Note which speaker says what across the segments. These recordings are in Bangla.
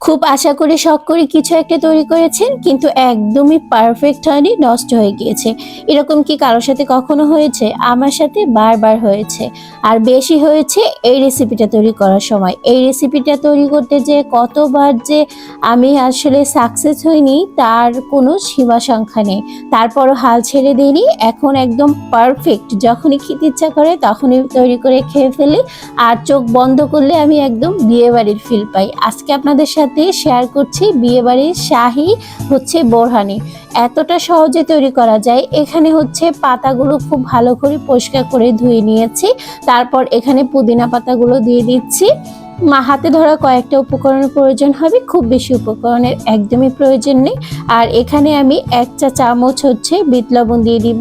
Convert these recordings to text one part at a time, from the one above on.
Speaker 1: খুব আশা করে শখ করে কিছু একটা তৈরি করেছেন, কিন্তু একদমই পারফেক্ট হয়নি, নষ্ট হয়ে গিয়েছে। এরকম কি কারোর সাথে কখনো হয়েছে? আমার সাথে বারবার হয়েছে। আর বেশি হয়েছে এই রেসিপিটা তৈরি করার সময়। এই রেসিপিটা তৈরি করতে যে কতবার যে আমি আসলে সাকসেস হইনি, তার কোনো সীমা সংখ্যা নেই। তারপরও হাল ছেড়ে দিইনি, এখন একদম পারফেক্ট যখনই খেতে ইচ্ছা করে, তখনই তৈরি করে খেয়ে ফেলি। আর চোখ বন্ধ করলে আমি একদম বিয়ে বাড়ির ফিল পাই। আজকে আপনাদের সাথে শেয়ার করছি বিয়েবাড়ির শাহি হচ্ছে বোরহানি। এতটা সহজে তৈরি করা যায়, এখানে হচ্ছে পাতাগুলো খুব ভালো করে পরিষ্কার করে ধুয়ে নিয়েছি, তারপর এখানে পুদিনা পাতাগুলো দিয়ে দিচ্ছি। মা হাতে ধরা কয়েকটা উপকরণের প্রয়োজন হবে, খুব বেশি উপকরণের একদমই প্রয়োজন নেই। আর এখানে আমি এক চা চামচ হচ্ছে বিট লবণ দিয়ে দিব।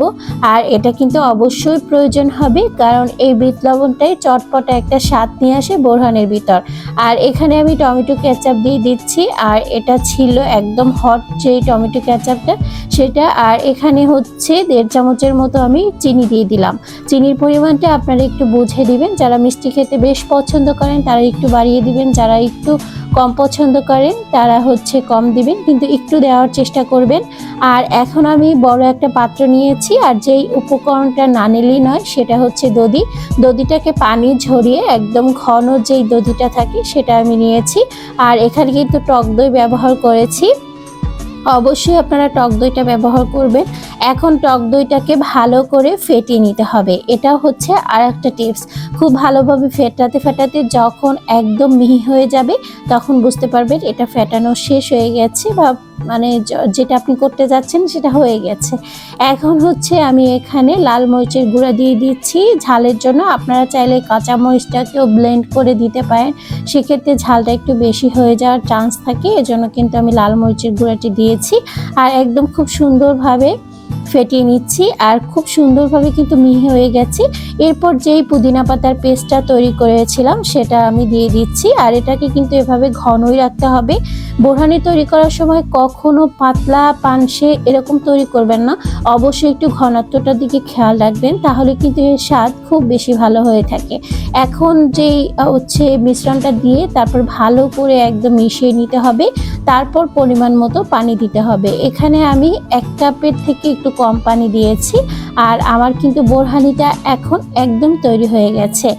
Speaker 1: আর এটা কিন্তু অবশ্যই প্রয়োজন হবে, কারণ এই বিট লবণটাই চটপটা একটা স্বাদ নিয়ে আসে বোরহানের ভিতর। আর এখানে আমি টমেটো কেচাপ দিয়ে দিচ্ছি, আর এটা ছিল একদম হট যেই টমেটো কেচাপটা, সেটা। আর এখানে হচ্ছে দেড় চামচের মতো আমি চিনি দিয়ে দিলাম। চিনির পরিমাণটা আপনারা একটু বুঝে দিবেন, যারা মিষ্টি খেতে বেশ পছন্দ করেন, তারা একটু বাড়িয়ে দিবেন, যারা একটু কম পছন্দ করেন, তারা হচ্ছে কম দিবেন, কিন্তু একটু দেওয়ার চেষ্টা করবেন। আর এখন আমি বড় একটা পাত্র নিয়েছি, আর যেই উপকরণটা না নিলেই নয়, সেটা হচ্ছে দধি। দধিটাকে পানি ঝরিয়ে একদম ঘন যেই দধিটা থাকে, সেটা আমি নিয়েছি। আর এখানে কিন্তু টক দই ব্যবহার করেছি। অবশ্যই আপনারা টক দইটা ব্যবহার করবেন। এখন টক দইটাকে ভালো করে ফেটিয়ে নিতে হবে। এটা হচ্ছে আর একটা টিপস। খুব ভালোভাবে ফেটাতে ফেটাতে যখন একদম মিহি হয়ে যাবে, তখন বুঝতে পারবেন এটা ফেটানো শেষ হয়ে গেছে বা মানে যেটা আপনি করতে যাচ্ছেন সেটা হয়ে গেছে। এখন হচ্ছে আমি এখানে লাল মরিচের গুঁড়া দিয়ে দিচ্ছি। ঝালের জন্য আপনারা চাইলে কাঁচা মরিচটাকেও ব্লেন্ড করে দিতে পারেন। সেক্ষেত্রে ঝালটা একটু বেশি হয়ে যাওয়ার চান্স থাকে। এজন্য কিন্তু আমি লাল মরিচের গুঁড়াটি দিয়েছি। আর একদম খুব সুন্দরভাবে ফেটিয়ে নিচ্ছি আর খুব সুন্দরভাবে কিন্তু মিহি হয়ে গেছে। এরপর যেই পুদিনা পাতার পেস্টটা তৈরি করেছিলাম সেটা আমি দিয়ে দিচ্ছি। আর এটাকে কিন্তু এভাবে ঘনই রাখতে হবে। বোরহানি তৈরি করার সময় কখনো পাতলা পানসে এরকম তৈরি করবেন না। অবশ্যই একটু ঘনত্বটার দিকে খেয়াল রাখবেন, তাহলে কিন্তু এর স্বাদ খুব বেশি ভালো হয়ে থাকে। এখন যেই হচ্ছে মিশ্রণটা দিয়ে তারপর ভালো করে একদম মিশিয়ে নিতে হবে। তারপর পরিমাণ মতো পানি দিতে হবে। এখানে আমি এক কাপের থেকে একটু কম পানি দিয়েছি আর আমার কিন্তু বোরহানিটা এখন একদম তৈরি হয়ে গেছে।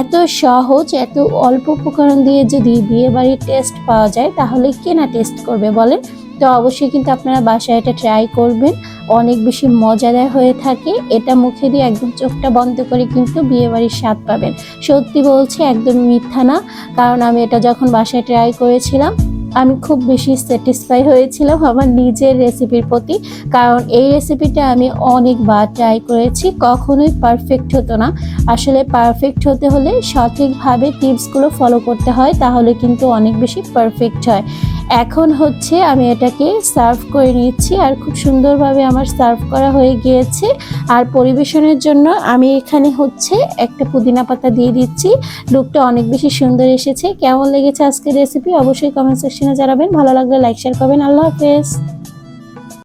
Speaker 1: এত সহজ, এত অল্প উপকরণ দিয়ে যদি বিয়ে বাড়ির টেস্ট পাওয়া যায়, তাহলে কে না টেস্ট করবে বলেন? তো অবশ্যই কিন্তু আপনারা বাসায় এটা ট্রাই করবেন। অনেক বেশি মজাদার হয়ে থাকে। এটা মুখে দিয়ে একদম চোখটা বন্ধ করে কিন্তু বিয়ে বাড়ির স্বাদ পাবেন। সত্যি বলছি, একদম মিথ্যা না। কারণ আমি এটা যখন বাসায় ট্রাই করেছিলাম আমি খুব বেশি স্যাটিসফাই হয়েছিলাম আমার নিজের রেসিপির প্রতি। কারণ এই রেসিপিটা আমি অনেকবার ট্রাই করেছি, কখনোই পারফেক্ট হতো না। আসলে পারফেক্ট হতে হলে সঠিকভাবে টিপসগুলো ফলো করতে হয়, তাহলে কিন্তু অনেক বেশি পারফেক্ট হয়। এখন হচ্ছে আমি এটাকে সার্ভ করে নিচ্ছি আর খুব সুন্দরভাবে আমার সার্ভ করা হয়ে গিয়েছে। আর পরিবেশনের জন্য আমি এখানে হচ্ছে একটা পুদিনা পাতা দিয়ে দিচ্ছি। লুকটা অনেক বেশি সুন্দর এসেছে। কেমন লেগেছে আজকের রেসিপি অবশ্যই কমেন্ট সেকশনে জানাবেন। ভালো লাগলে লাইক শেয়ার করবেন আল্লাহ হাফেজ।